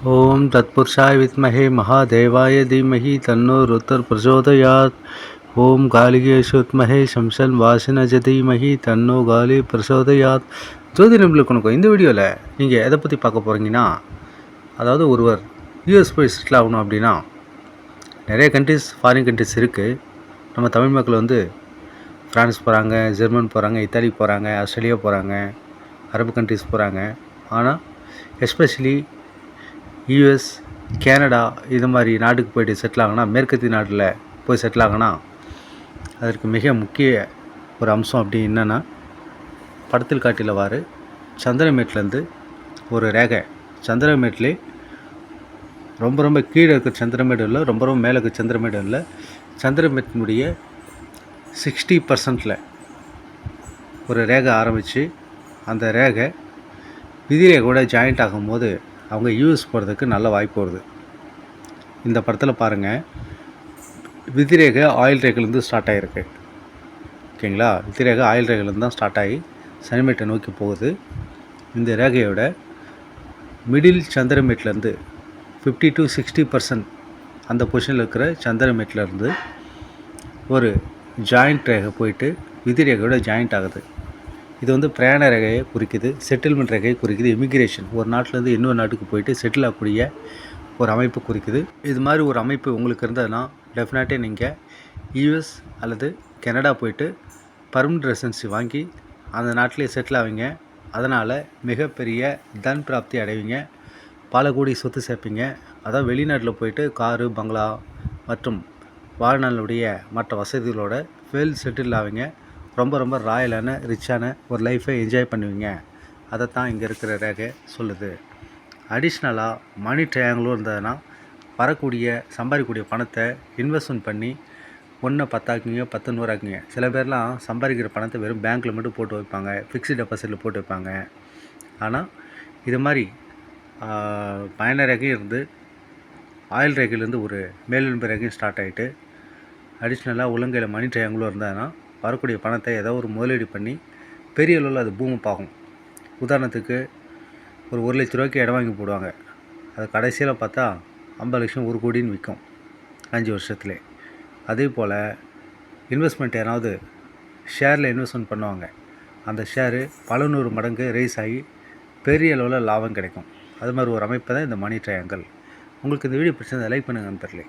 ஓம் தத்புருஷாய் வித்மஹே மகாதேவாய தீமஹி தன்னோ ருத்தர் பிரச்சோதயாத் ஓம் காலிகேஷுத்மஹே சம்சன் வாசனஜ தீமஹி தன்னோ காலி பிரசோதயாத் ஜோதி நிபுலுக்கு உனக்கு இந்த வீடியோவில் நீங்கள் எதை பற்றி பார்க்க போகிறீங்கன்னா அதாவது ஒருவர் யூஎஸ் போய் செட்டில் ஆகணும் அப்படின்னா நிறைய கண்ட்ரிஸ் ஃபாரின் கண்ட்ரிஸ் இருக்குது நம்ம தமிழ் மக்கள் வந்து ஃப்ரான்ஸ் போகிறாங்க ஜெர்மன் போகிறாங்க இத்தாலி போகிறாங்க ஆஸ்திரேலியா போகிறாங்க அரபு கண்ட்ரிஸ் போகிறாங்க ஆனால் எஸ்பெஷலி யூஎஸ் கேனடா இது மாதிரி நாட்டுக்கு போயிட்டு செட்டில் ஆகினா மேற்கத்திய நாட்டில் போய் செட்டில் ஆகினா அதற்கு மிக முக்கிய ஒரு அம்சம் அப்படி என்னென்னா படத்தில் காட்டிலவாறு சந்திரமேட்லேருந்து ஒரு ரேகை. சந்திரமேட்லே ரொம்ப ரொம்ப கீழே இருக்கிற சந்திரமேடு இல்லை ரொம்ப ரொம்ப மேலே இருக்கிற சந்திரமேடு இல்லை சந்திரமேட்டினுடைய சிக்ஸ்டி பர்சன்டில் ஒரு ரேகை ஆரம்பித்து அந்த ரேகை விதிரேகை கூட ஜாயிண்ட் ஆகும்போது அவங்க யூஎஸ் போகிறதுக்கு நல்ல வாய்ப்பு வருது. இந்த படத்தில் பாருங்கள் விதிரேகை ஆயில் ரேகைலேருந்து ஸ்டார்ட் ஆகிருக்கு ஓகேங்களா? விதிரேக ஆயில் ரேகைலேருந்து தான் ஸ்டார்ட் ஆகி சனிமேட்டை நோக்கி போகுது. இந்த ரேகையோட மிடில் சந்திரமேட்லேருந்து ஃபிஃப்டி டு சிக்ஸ்டி பர்சன்ட் அந்த பொசிஷனில் இருக்கிற சந்திரமேட்லேருந்து ஒரு ஜாயிண்ட் ரேகை போயிட்டு விதி ரேகையோட ஜாயிண்ட் ஆகுது. இது வந்து பிரயாண ரேகையை குறிக்குது செட்டில்மெண்ட் ரகையை குறிக்குது இமிக்ரேஷன் ஒரு நாட்டிலேருந்து இன்னொரு நாட்டுக்கு போயிட்டு செட்டில் ஆகக்கூடிய ஒரு அமைப்பு குறிக்குது. இது மாதிரி ஒரு அமைப்பு உங்களுக்கு இருந்ததுன்னா டெஃபினட்டாக நீங்கள் யூஎஸ் அல்லது கனடா போயிட்டு பர்மனண்ட் ரெசிடென்சி வாங்கி அந்த நாட்டிலே செட்டில் ஆவீங்க. அதனால் மிகப்பெரிய தன் பிராப்தி அடைவீங்க. பல கோடி சொத்து சேர்ப்பீங்க. அதான் வெளிநாட்டில் போயிட்டு காரு பங்களா மற்றும் வாழ்நாளுடைய மற்ற வசதிகளோட வெல் செட்டில் ஆவீங்க. ரொம்ப ரொம்ப ராயலான ரிச்சான ஒரு லைஃப்பை என்ஜாய் பண்ணுவீங்க. அதை தான் இங்கே இருக்கிற ரேகை சொல்லுது. அடிஷ்னலாக மணி ட்ரையாங்கிளும் இருந்ததுன்னா வரக்கூடிய சம்பாதிக்கக்கூடிய பணத்தை இன்வெஸ்ட்மெண்ட் பண்ணி ஒன்றை பத்தாக்குங்க பத்து நூறாக்குங்க. சில பேர்லாம் சம்பாதிக்கிற பணத்தை வெறும் பேங்க்கில் மட்டும் போட்டு வைப்பாங்க ஃபிக்ஸ்டு டெபாசிட்டில் போட்டு வைப்பாங்க. ஆனால் இது மாதிரி பயண ரேகையும் இருந்து ஆயில் ரேகையிலேருந்து ஒரு மேலெலும்பு ரேகையும் ஸ்டார்ட் ஆகிட்டு அடிஷ்னலாக உலங்கையில் மணி ட்ரையாங்கிளும் இருந்ததுன்னா வரக்கூடிய பணத்தை ஏதோ ஒரு முதலீடு பண்ணி பெரிய அளவில் அது பூமப் ஆகும் உதாரணத்துக்கு ஒரு ஒரு லட்ச ரூபாய்க்கு இடம் வாங்கி போடுவாங்க. அது கடைசியில் பார்த்தா ஐம்பது லட்சம் ஒரு கோடின்னு விற்கும் அஞ்சு வருஷத்துலே. அதே போல் இன்வெஸ்ட்மெண்ட் யாராவது ஷேரில் இன்வெஸ்ட்மெண்ட் பண்ணுவாங்க. அந்த ஷேரு பல நூறு மடங்கு ரைஸ் ஆகி பெரிய அளவில் லாபம் கிடைக்கும். அது மாதிரி ஒரு அமைப்பு தான் இந்த மணி ட்ரையாங்கல் உங்களுக்கு இந்த வீடியோ பிடிச்சிருந்தால் லைக் பண்ணுங்கள் தெரியல